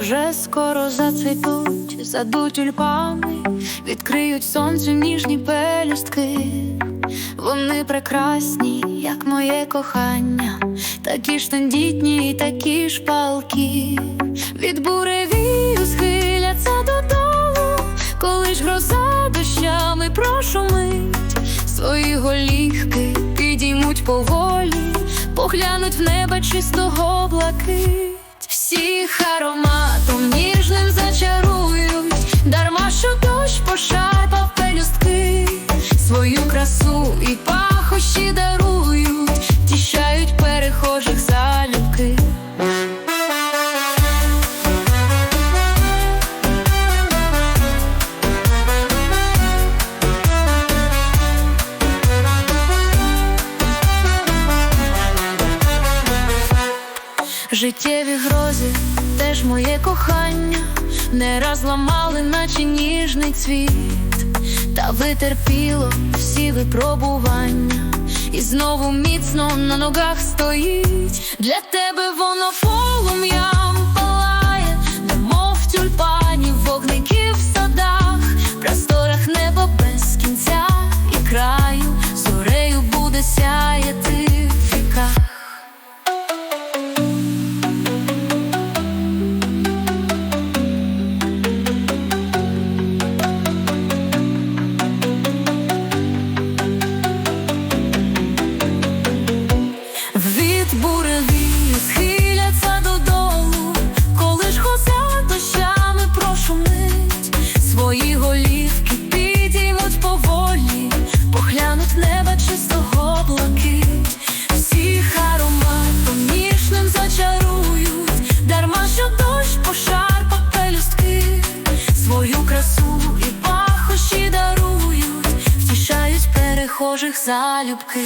вже скоро зацвітуть, задуть тюльпани, відкриють сонцю ніжні пелюстки. Вони прекрасні, як моє кохання, такі ж тендітні, і такі ж палкі. Від буревію схиляться додолу, коли ж гроза дощами прошумить, свої голівки підіймуть поволі, поглянуть в небо чистого блакить. Всіх ароматом Життєві грози, теж моє кохання, не раз ламали, наче ніжний цвіт, та витерпіло всі випробування, і знову міцно на ногах стоїть. Для тебе воно полум'ям палає, немов тюльпанів, вогників садах, в просторах неба без кінця і краю, зорею буде сяяти перехожих залюбки.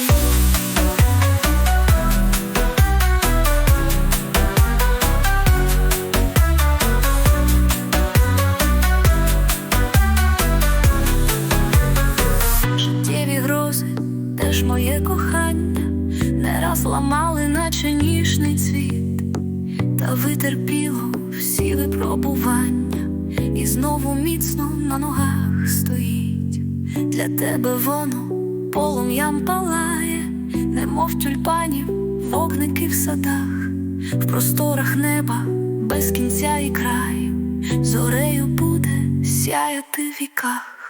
Життєві грози, теж моє кохання, не раз ламали, наче ніжний цвіт, та витерпіло всі випробування, і знову міцно на ногах стоїть. Для тебе воно полум'ям палає, немов тюльпанів, вогники в садах, в просторах неба без кінця і краю, зорею буде сяяти в віках.